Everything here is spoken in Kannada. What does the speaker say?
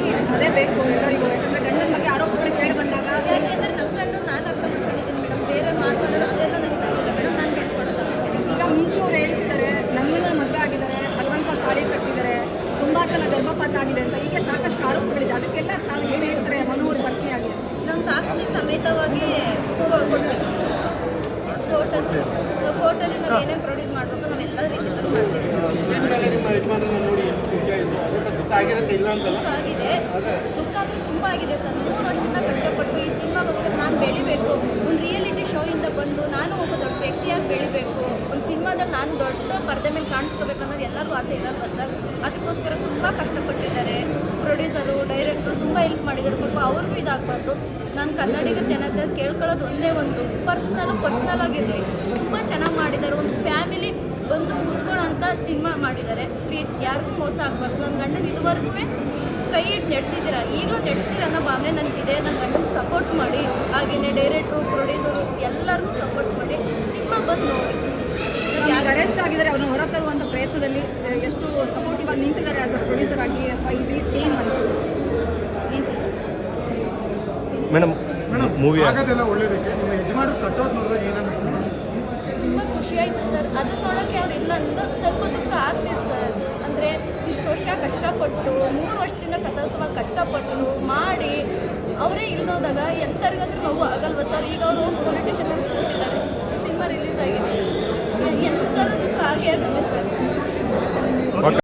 ನನಗೆ ಅದೇ ಬೇಕು ಎಲ್ಲರಿಗೂ ಯಾಕಂದರೆ ಗಂಡನ ಬಗ್ಗೆ ಆರೋಪಗಳು ಕೇಳಿ ಬಂದಾಗ ಯಾಕೆಂದರೆ ನನ್ನ ಗಂಡ ನಾನು ಅರ್ಥ ಮಾಡ್ಕೊಂಡಿದ್ದೀನಿ ಮೇಡಮ್. ಬೇರೆ ಮಾಡ್ಕೊಂಡ್ರೆ ಅದೆಲ್ಲ ನನಗೆ ಗೊತ್ತಿಲ್ಲ. ಮೇಡಮ್ ನಾನು ಬಿಟ್ಕೊಡಲ್ಲ. ಈಗ ಮುಂಚೆ ಅವ್ರು ಹೇಳ್ತಿದ್ದಾರೆ ನನ್ನನ್ನು ಮದುವೆ ಆಗಿದ್ದಾರೆ ಬಲವಂತವಾಗಿ ತಾಳಿ ಕಟ್ಟಿದ್ದಾರೆ ತುಂಬ ಸಲ ಗರ್ಭಪಾತ ಆಗಿದೆ ಅಂತ. ಈಗ ಸಾಕಷ್ಟು ಆರೋಪಗಳಿದೆ. ಅದಕ್ಕೆಲ್ಲ ತಾವು ಏನು ಹೇಳ್ತಾರೆ ಮನೋರು ಪತ್ನಿಯಾಗಿ ನಾವು ಸಾಕ್ಷಿ ಸಮೇತವಾಗಿ ಕೊಡ್ತೀವಿ ಕೋರ್ಟಲ್ಲಿ ಕೋರ್ಟಲ್ಲಿ ನಾವು ಏನೇನು ಪ್ರೊಡ್ಯೂಸ್ ಮಾಡಬೇಕು ನಾವೆಲ್ಲ ಆಗಿದೆ. ದುಃಖ ಅಂದ್ರೆ ತುಂಬ ಆಗಿದೆ ಸರ್. ಮೂರು ವರ್ಷದಿಂದ ಕಷ್ಟಪಟ್ಟು ಈ ಸಿನಿಮಾಗೋಸ್ಕರ ನಾನು ಬೆಳಿಬೇಕು. ಒಂದು ರಿಯಾಲಿಟಿ ಶೋ ಇಂದ ಬಂದು ನಾನು ಒಬ್ಬ ದೊಡ್ಡ ವ್ಯಕ್ತಿಯಾಗಿ ಬೆಳಿಬೇಕು. ಒಂದು ಸಿನಿಮಾದಲ್ಲಿ ನಾನು ದೊಡ್ಡ ಪರದೆ ಮೇಲೆ ಕಾಣಿಸ್ಕೋಬೇಕು ಅನ್ನೋದು ಎಲ್ಲರಿಗೂ ಆಸೆ ಇರಲ್ವ ಸರ್? ಅದಕ್ಕೋಸ್ಕರ ತುಂಬ ಕಷ್ಟಪಟ್ಟಿದ್ದಾರೆ. ಪ್ರೊಡ್ಯೂಸರು ಡೈರೆಕ್ಟ್ರು ತುಂಬ ಹೆಲ್ಪ್ ಮಾಡಿದ್ದಾರೆ. ಪಾಪ ಅವ್ರಿಗೂ ಇದಾಗಬಾರ್ದು. ನಾನು ಕನ್ನಡಿಗ ಜನತೆ ಕೇಳ್ಕೊಳ್ಳೋದು ಒಂದೇ ಒಂದು. ಪರ್ಸ್ನಲ್ ಪರ್ಸ್ನಲ್ ಆಗಿರಲಿ. ತುಂಬ ಚೆನ್ನಾಗಿ ಮಾಡಿದ್ದಾರೆ ಒಂದು ಫ್ಯಾಮಿಲಿ ಬಂದು ಕೂತ್ಕೊಳ್ಳೋಂಥ ಸಿನಿಮಾ ಮಾಡಿದ್ದಾರೆ. ಪ್ಲೀಸ್ ಯಾರಿಗೂ ಮೋಸ ಆಗಬಾರ್ದು. ನನ್ನ ಗಂಡನ ಇದುವರೆಗೂ ಕೈ ಇಟ್ಟು ನಡೆಸಿದ್ದೀರಾ? ಈಗಲೂ ನಡೆಸ್ತೀರ ಅನ್ನೋ ಭಾವನೆ ನನಗಿದೆ. ನನ್ನ ಗಂಡನ ಸಪೋರ್ಟ್ ಮಾಡಿ ಹಾಗೆಯೇ ಡೈರೆಕ್ಟ್ರು ಪ್ರೊಡ್ಯೂಸರು ಎಲ್ಲರಿಗೂ ಸಪೋರ್ಟ್ ಮಾಡಿ ಸಿನಿಮಾ ಬಂದು ನೋಡಿ. ಅರೆಸ್ಟ್ ಆಗಿದ್ದಾರೆ ಅವ್ರನ್ನ ಹೊರತರುವಂಥ ಪ್ರಯತ್ನದಲ್ಲಿ ಎಷ್ಟು ಸಪೋರ್ಟಿವ್ ಆಗಿ ನಿಂತಿದ್ದಾರೆ ಆಸ್ ಅ ಪ್ರೊಡ್ಯೂಸರ್ ಆಗಿ ಅಥವಾ ಇಲ್ಲಿ ಟೀಮ್ ಅಂತ? ಮೇಡಮ್ ಮೇಡಮ್ ಮೂವಿ ಆಗೋದೆಲ್ಲ ಒಳ್ಳೇದಕ್ಕೆ ನಿಮ್ಮ ಯಜಮಾನರು ಕಟ್ಟೋದು ನೋಡಿದಾಗ ಏನು ಅನ್ನಿಸ್ತು ಮೇಡಮ್ ತುಂಬ ಖುಷಿ ಆಯಿತು ಸರ್. ಅದನ್ನ ನೋಡೋಕ್ಕೆ ಅವ್ರು ಇಲ್ಲ. ಅಂತ ಸ್ವಲ್ಪ ದುಃಖ ಆಗ್ತಿದೆ ಸರ್. ಅಂದರೆ ಇಷ್ಟು ವರ್ಷ ಕಷ್ಟಪಟ್ಟು, ಮೂರು ವರ್ಷದಿಂದ ಸತತವಾಗಿ ಕಷ್ಟಪಟ್ಟು ಮಾಡಿ ಅವರೇ ಇಲ್ಲೋದಾಗ ಎಂಥರಿಗಾದ್ರೂ ನೋವು ಆಗಲ್ವ ಸರ್? ಈಗ ಅವರು ಪೊಲಿಟಿಷಿಯನ್ ಕೂತಿದ್ದಾರೆ. ಸಿನಿಮಾ ರಿಲೀಸ್ ಆಗಿದೆ. ಎಂಥರೂ ದುಃಖ ಆಗೇ ಆಗುತ್ತೆ ಸರ್.